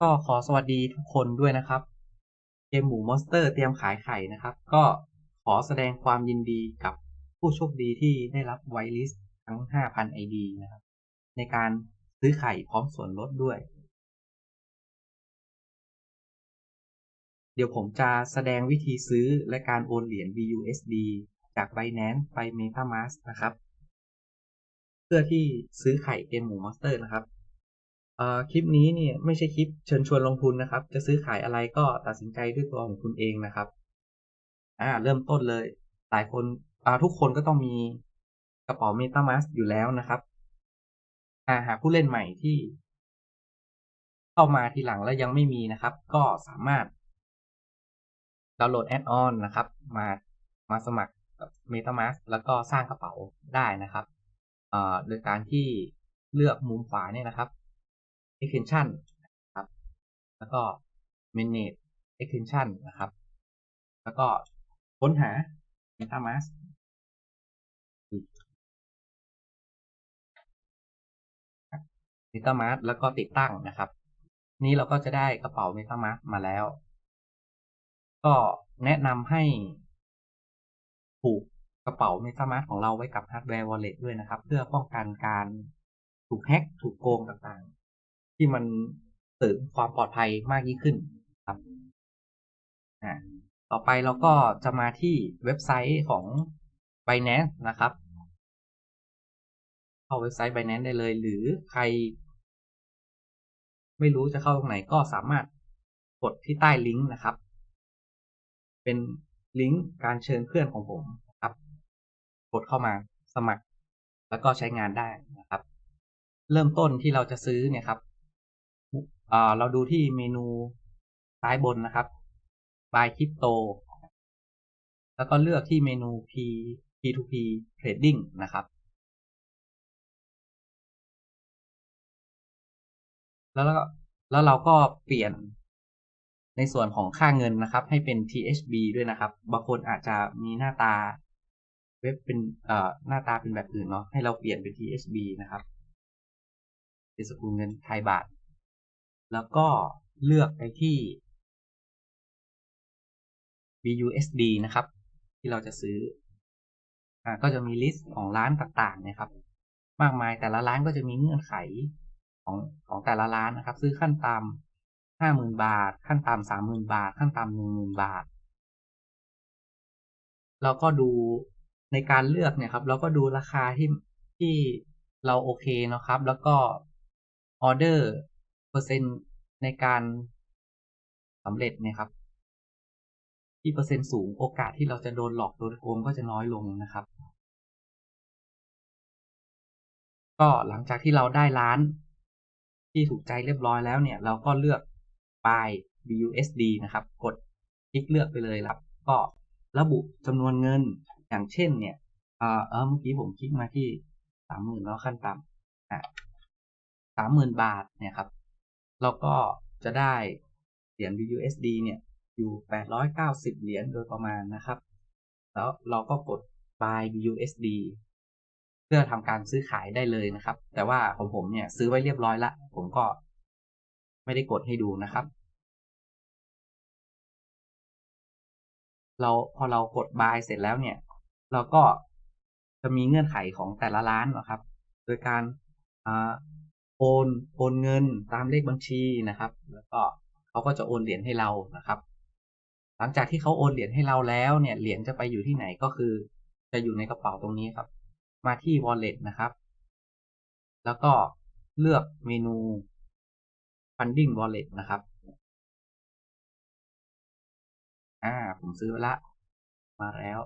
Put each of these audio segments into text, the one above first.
ก็ขอสวัสดีทุกคนด้วยนะครับ เกมหมูมอนสเตอร์เตรียมขายไข่นะครับ ก็ขอแสดงความยินดีกับผู้โชคดีที่ได้รับไวลิสทั้ง 5,000 ID นะครับ ในการซื้อไข่พร้อมส่วนลดด้วย เดี๋ยวผมจะแสดงวิธีซื้อและการโอนเหรียญ BUSD จาก Binance ไป MetaMask นะครับ เพื่อที่ซื้อไข่เกมหมูมอนสเตอร์นะครับ คลิปนี้เนี่ยไม่ใช่คลิปเชิญชวนลงทุนนะครับ จะซื้อขายอะไรก็ตัดสินใจด้วยตัวของคุณเองนะครับ อ่า เริ่มต้นเลย หลายคนอ่าทุกคนก็ต้องมีกระเป๋า MetaMask อยู่แล้วนะครับ อ่าหากผู้เล่นใหม่ที่ เข้ามาทีหลังแล้วยังไม่มีนะครับ ก็สามารถดาวน์โหลดแอดออนนะครับ มามาสมัครกับ MetaMask แล้วก็สร้างกระเป๋าได้นะครับอ่าโดยการที่เลือกมุมขวาเนี่ยนะครับ extension นะครับ แล้วก็ manage extension นะครับ แล้วก็ค้นหา metamask metamask แล้วก็ติดตั้งนะครับ นี้เราก็จะได้กระเป๋า metamask มาแล้ว ก็แนะนำให้ผูกกระเป๋า metamask ของเราไว้กับ hardware wallet ด้วยนะครับ เพื่อป้องกันการถูกแฮ็กถูกโกงต่างๆ ที่มันเสริมความปลอดภัยมากยิ่งขึ้นครับต่อไปเราก็จะมาที่เว็บไซต์ของ Binance นะครับ เข้าเว็บไซต์ Binance ได้เลย หรือใคร ไม่รู้จะเข้าตรงไหนก็สามารถกดที่ใต้ลิงก์นะครับ เป็นลิงก์การเชิญเพื่อนของผมครับ กดเข้ามาสมัคร แล้วก็ใช้งานได้นะครับ เริ่มต้นที่เราจะซื้อเนี่ยครับ เราดูที่เมนูซ้ายบนนะครับ buy crypto แล้วก็เลือกที่เมนู P P2P trading นะครับ แล้วแล้วเราก็เปลี่ยนในส่วนของค่าเงินนะครับ ให้เป็น THB ด้วยนะครับ บางคนอาจจะมีหน้าตาเว็บเป็นเอ่อหน้าตาเป็นแบบอื่นเนาะให้เราเปลี่ยนเป็น THB นะครับเป็นสกุลเงินไทยบาท แล้วก็เลือกไปที่ BUSD นะครับ ที่เราจะซื้ออก็จะมีลิสต์ของร้านต่างๆนะครับ มากมายแต่ละร้านก็จะมีเงื่อนไขของของแต่ละร้านนะครับ ซื้อขั้นต่ำห้าหมื่นบาท ขั้นต่ำสามหมื่นบาท ขั้นต่ำหนึ่งหมื่นบาท เราก็ดูในการเลือกเนี่ยครับ เราก็ดูราคาที่ที่เราโอเคนะครับ แล้วก็ออเดอร์ เปอร์เซ็นต์ในการสำเร็จนี่ยครับ ที่เปอร์เซ็นต์สูงโอกาสที่เราจะโดนหลอกโดนโกงก็จะน้อยลงนะครับ ก็หลังจากที่เราได้ร้าน ที่ถูกใจเรียบร้อยแล้วเนี่ย เราก็เลือก buy BUSD นะครับ กดคลิกเลือกไปเลยครับ ก็ระบุจำนวนเงินอย่างเช่นเนี่ยเออเมื่อกี้ผมคลิกมาที่สามหมื่นแล้วขั้นต่ำอะสามหมื่นบาทเนี่ยครับ เราก็จะได้เหรียญ BUSD เนี่ยอยู่ 890 เหรียญโดยประมาณนะครับ แล้วเราก็กด buy BUSD เพื่อทำการซื้อขายได้เลยนะครับ แต่ว่าของผมเนี่ยซื้อไว้เรียบร้อยละ ผมก็ไม่ได้กดให้ดูนะครับ เราพอเรากด buy เสร็จแล้วเนี่ย เราก็จะมีเงื่อนไขของแต่ละร้านนะครับ โดยการ โอนโอนเงินตามเลขบัญชีนะครับ แล้วก็เขาก็จะโอนเหรียญให้เรานะครับ หลังจากที่เขาโอนเหรียญให้เราแล้วเนี่ยเหรียญจะไปอยู่ที่ไหนก็คือ จะอยู่ในกระเป๋าตรงนี้ครับ มาที่ wallet นะครับ แล้วก็เลือกเมนู funding wallet นะครับอ่าผมซื้อละมาแล้ว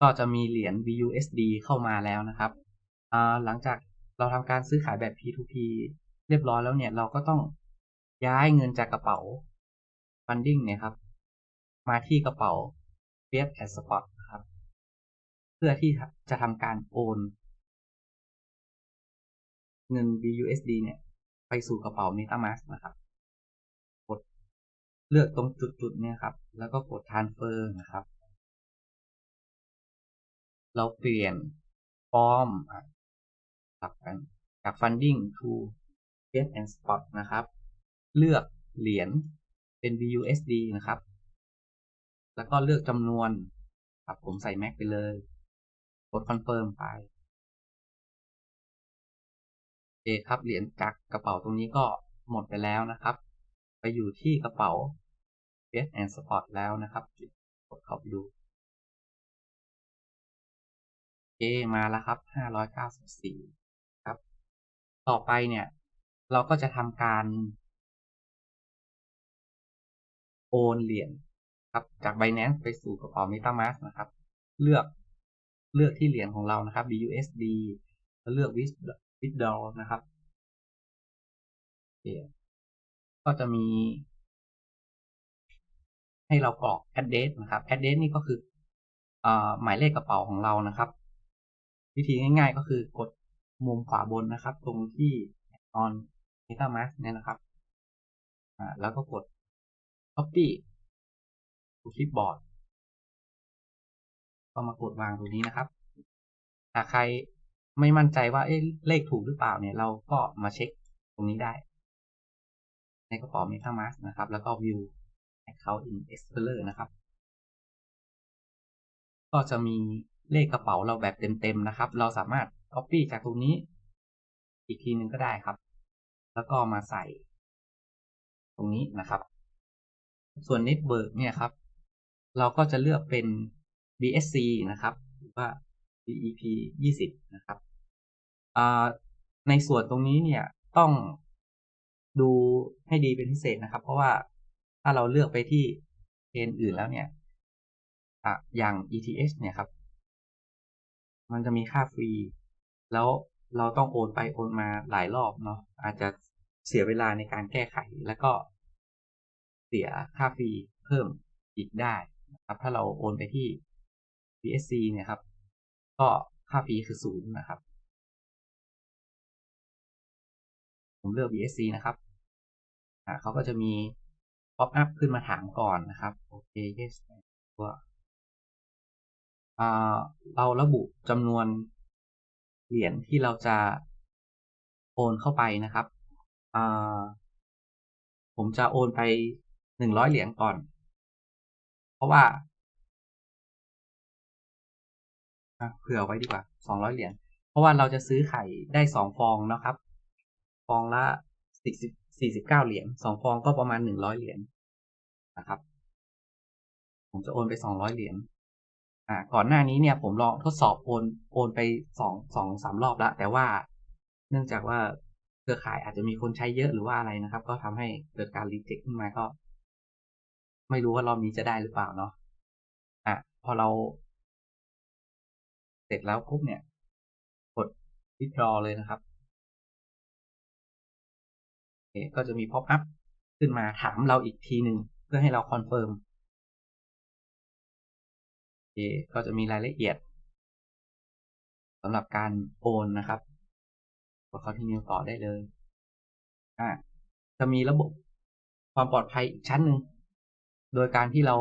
ก็จะมีเหรียญ BUSD เข้ามาแล้วนะครับอ่าหลังจาก เราทำการซื้อขายแบบ P2P เรียบร้อยแล้วเนี่ย เราก็ต้องย้ายเงินจากกระเป๋า funding เนี่ยครับ มาที่กระเป๋า Fiat a Spot ครับ เพื่อที่จะทำการโอน เงิน BUSD เนี่ย ไปสู่กระเป๋า MetaMask นะครับ กดเลือกตรงจุดๆเนี่ยครับ แล้วก็กด transfer นะครับ เราเปลี่ยนฟอร์ม ลับกันจาก funding to get and spot นะครับ เลือกเหรียญเป็น BUSD นะครับ แล้วก็เลือกจำนวนครับผมใส่ Max ไปเลยกด Confirm ไปโอเคครับเหรียญจากกระเป๋าตรงนี้ก็หมดไปแล้วนะครับ ไปอยู่ที่กระเป๋า b e s and Spot แล้วนะครับกดเข้าไปดูโอเคมาแล้วครับ 594ครับ ต่อไปเนี่ย เราก็จะทำการ โอนเหรียญครับ จาก Binance ไปสู่กระเป๋า MetaMask นะครับ เลือกเลือกที่เหรียญของเรานะครับ BUSD แล้วเลือก Withdraw นะครับเก็จะมีให้เรากรอก address นะครับ address นี่ก็คืออหมายเลขกระเป๋าของเรานะครับ วิธีง่ายๆก็คือกด มุมขวาบนนะครับ ตรงที่ on MetaMask เนี่ยนะครับอ่าแล้วก็กด copy to clipboard ก็มากดวางตรงนี้นะครับถ้าใครไม่มั่นใจว่าเอ๊ะเลขถูกหรือเปล่าเนี่ย เราก็มาเช็คตรงนี้ได้ ในกระเป๋า MetaMask นะครับ แล้วก็ view account in Explorer นะครับ ก็จะมีเลขกระเป๋าเราแบบเต็มๆนะครับ เราสามารถ copy จากตรงนี้ อีกทีนึงก็ได้ครับ แล้วก็มาใส่ ตรงนี้นะครับ ส่วน Network เนี่ยครับ เราก็จะเลือกเป็น BSC นะครับ หรือว่า BEP 20 นะครับในส่วนตรงนี้เนี่ยต้องดูให้ดีเป็นพิเศษนะครับ เพราะว่าถ้าเราเลือกไปที่เชนอื่นแล้วเนี่ยออย่าง ETH เนี่ยครับ มันจะมีค่าฟรี แล้วเราต้องโอนไปโอนมาหลายรอบเนาะอาจจะเสียเวลาในการแก้ไขแล้วก็เสียค่าฟรีเพิ่มอีกได้นะครับ ถ้าเราโอนไปที่ BSC เนี่ยครับ ก็ค่าฟรีคือศูนย์นะครับ ผมเลือก BSC นะครับอ่าเขาก็จะมี pop up ขึ้นมาถามก่อนนะครับ โอเค yes ตัวเราระบุจำนวน เหรียญที่เราจะโอนเข้าไปนะครับผมจะโอนไปหนึ่งร้อยเหรียญก่อน เพราะว่าเผื่อไว้ดีกว่าสองร้อยเหรียญ เพราะว่าเราจะซื้อไข่ได้สองฟองนะครับ ฟองละสี่สิบสี่สิบเก้าเหรียญสองฟองก็ประมาณหนึ่งร้อยเหรียญนะครับ ผมจะโอนไปสองร้อยเหรียญ อ่าก่อนหน้านี้เนี่ยผมลองทดสอบโอนโอนไปสองสองสามรอบแล้วแต่ว่าเนื่องจากว่าเครือข่ายอาจจะมีคนใช้เยอะหรือว่าอะไรนะครับ ก็ทำให้เกิดการรีเจ็คขึ้นมาก็ ไม่รู้ว่ารอบนี้จะได้หรือเปล่าเนาะอะพอเรา เสร็จแล้วปุ๊บเนี่ย กด withdraw เลยนะครับก็จะมี pop up ขึ้นมาถามเราอีกทีหนึ่งเพื่อให้เราคอนเฟิร์ม ก็จะมีรายละเอียดสำหรับการโอนนะครับกด continue ต่อได้เลยอ่าจะมีระบบความปลอดภัยอีกชั้นหนึ่ง โดยการที่เรา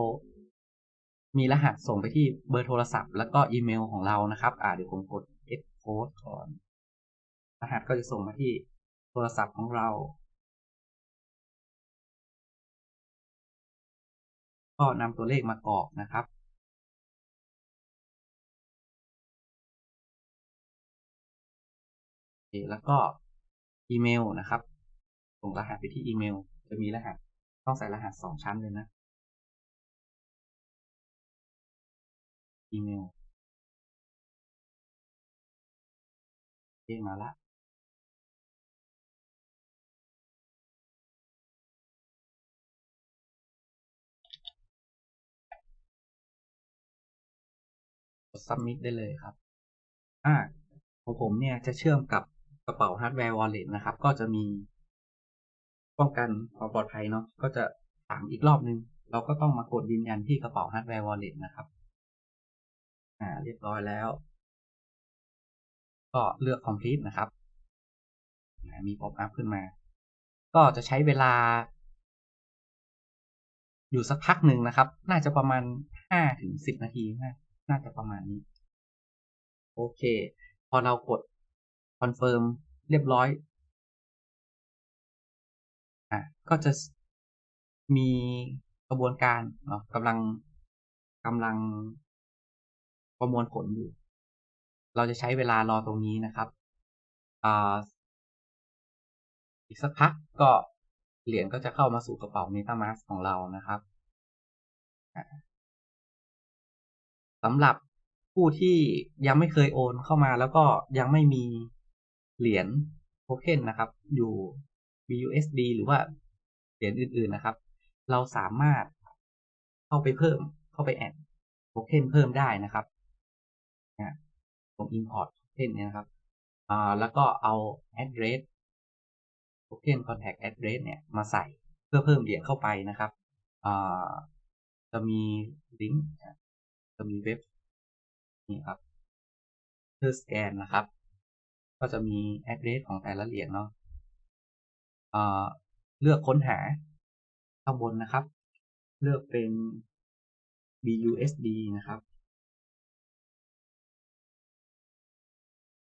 มีรหัสส่งไปที่เบอร์โทรศัพท์ แล้วก็อีเมลของเรานะครับ อ่าเดี๋ยวผมกด add code ก่อน รหัสก็จะส่งมาที่โทรศัพท์ของเรา ก็นำตัวเลขมากรอกนะครับ แล้วก็อีเมลนะครับส่งรหัสไปที่อีเมล จะมีรหัส ต้องใส่รหัสสองชั้นเลยนะ อีเมลโอเคมาละกด submit ได้เลยครับ อ่าของผมเนี่ยจะเชื่อมกับ ระเป๋า hardware wallet นะครับ ก็จะมีป้องกันความปลอดภัยเนาะก็จะถามอีกรอบนึง เราก็ต้องมากดยืนยันที่กระเป๋า hardware wallet นะครับ อ่า เรียบร้อยแล้ว ก็เลือก complete นะครับมี pop up ขึ้นมา ก็จะใช้เวลา อยู่สักพักหนึ่งนะครับ น่าจะประมาณ5ถึง10นาทีน่าจะประมาณนี้ โอเค พอเรากด คอนเฟิร์มเรียบร้อยอะก็จะมีกระบวนการเกำลังกำลังประมวลผลอยู่ เราจะใช้เวลารอตรงนี้นะครับอ่าอีกสักพักก็เหรียญก็จะเข้ามาสู่กระเป๋า MetaMask ของเรานะครับสำหรับผู้ที่ยังไม่เคยโอนเข้ามาแล้วก็ยังไม่มี เหรียญโทเค็นนะครับ อยู่ BUSD หรือว่าเหรียญอื่นๆนะครับ เราสามารถเข้าไปเพิ่มเข้าไปแอดโทเค็นเพิ่มได้นะครับตรง import โทเค็นเนี่ยนะครับอ่าแล้วก็เอา address token contact address เนี่ยมาใส่เพื่อเพิ่มเหรียญเข้าไปนะครับอ่าจะมีลิงก์จะมีเว็บนี่ครับเพื่อสแกนนะครับ ก็จะมี address ของแต่ละเหรียญเนาะเลือกค้นหาข้างบนนะครับ เลือกเป็น BUSD นะครับ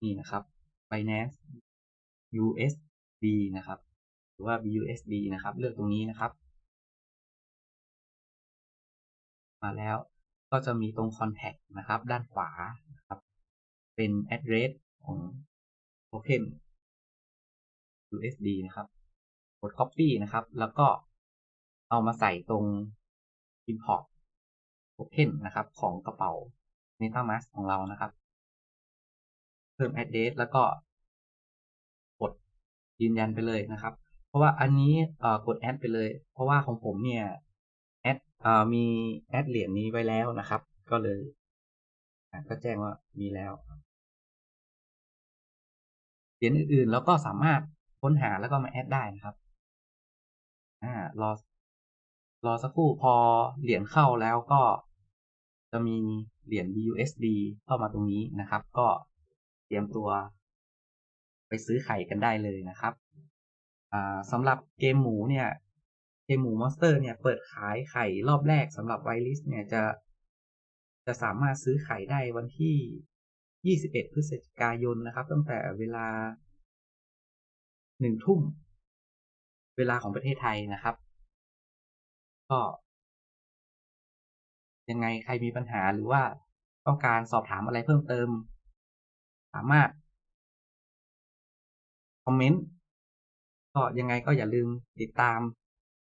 นี่นะครับ Binance USD นะครับ หรือว่า BUSD นะครับ เลือกตรงนี้นะครับ มาแล้วก็จะมีตรง Contact นะครับ ด้านขวานะครับ เป็น address ของ token USD นะครับ กด copy นะครับ แล้วก็เอามาใส่ตรง import token นะครับ ของกระเป๋า MetaMask ของเรานะครับ เพิ่ม address แล้วก็กดยืนยันไปเลยนะครับ เพราะว่าอันนี้กด add ไปเลย เพราะว่าของผมเนี่ยแอดมีแอดเหรียญนี้ไว้แล้วนะครับ ก็เลยก็แจ้งว่ามีแล้ว เหรียญอื่นๆ แล้วก็สามารถค้นหาแล้วก็มาแอดได้นะครับ อ่ารอ รอสักครู่พอเหรียญเข้าแล้วก็จะมีเหรียญ BUSD เข้ามาตรงนี้นะครับ ก็เตรียมตัวไปซื้อไข่กันได้เลยนะครับสำหรับเกมหมูเนี่ย เกมหมูมอนสเตอร์เนี่ยเปิดขายไข่รอบแรกสำหรับไวลิสเนี่ยจะจะสามารถซื้อไข่ได้วันที่ 21 พฤศจิกายนนะครับ ตั้งแต่เวลาหนึ่งทุ่ม เวลาของประเทศไทยนะครับ ก็ ยังไงใครมีปัญหาหรือว่าต้องการสอบถามอะไรเพิ่มเติม สามารถ คอมเมนต์ก็ยังไงก็อย่าลืมติดตาม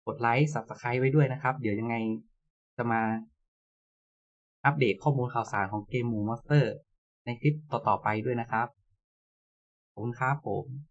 กดไลค์ Subscribe ไว้ด้วยนะครับ เดี๋ยวยังไงจะมาอัปเดตข้อมูลข่าวสารของเกมหมูมอนสเตอร์ ในคลิปต่อๆไปด้วยนะครับ ขอบคุณครับผม